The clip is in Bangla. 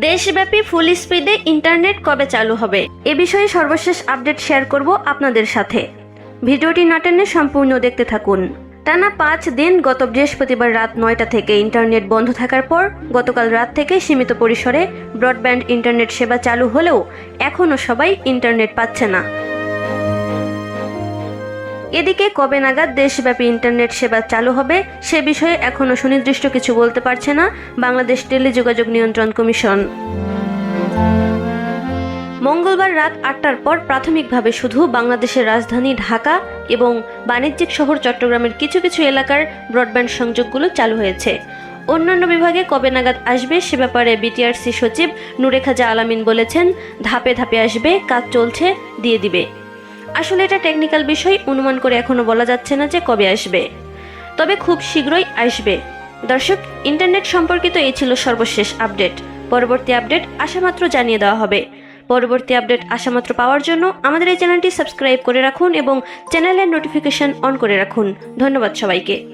দেশব্যাপী ফুল স্পিডে ইন্টারনেট কবে চালু হবে? এ বিষয়ে সর্বশেষ আপডেট শেয়ার করব আপনাদের সাথে। ভিডিওটি না টেনে সম্পূর্ণ দেখতে থাকুন। টানা পাঁচ দিন গত বৃহস্পতিবার রাত নয়টা থেকে ইন্টারনেট বন্ধ থাকার পর গতকাল রাত থেকে সীমিত পরিসরে ব্রডব্যান্ড ইন্টারনেট সেবা চালু হলেও এখনও সবাই ইন্টারনেট পাচ্ছে না। এদিকে কবে নাগাদ দেশব্যাপী ইন্টারনেট সেবা চালু হবে, সে বিষয়ে এখনও সুনির্দিষ্ট কিছু বলতে পারছে না বাংলাদেশ টেলিযোগাযোগ নিয়ন্ত্রণ কমিশন। মঙ্গলবার রাত আটটার পর প্রাথমিকভাবে শুধু বাংলাদেশের রাজধানী ঢাকা এবং বাণিজ্যিক শহর চট্টগ্রামের কিছু কিছু এলাকার ব্রডব্যান্ড সংযোগগুলো চালু হয়েছে। অন্যান্য বিভাগে কবে নাগাদ আসবে সে ব্যাপারে বিটিআরসি সচিব নুরেখাজা আলামিন বলেছেন, ধাপে ধাপে আসবে, কাজ চলছে, দিয়ে দিবে। আসলে এটা টেকনিক্যাল বিষয়, অনুমান করে এখনও বলা যাচ্ছে না যে কবে আসবে। তবে খুব শীঘ্রই আসবে। দর্শক ইন্টারনেট সম্পর্কিত এই ছিল সর্বশেষ আপডেট পরবর্তী আপডেট আসামাত্র জানিয়ে দেওয়া হবে। পরবর্তী আপডেট আসামাত্র পাওয়ার জন্য আমাদের এই চ্যানেলটি সাবস্ক্রাইব করে রাখুন এবং চ্যানেলের নোটিফিকেশন অন করে রাখুন। ধন্যবাদ সবাইকে।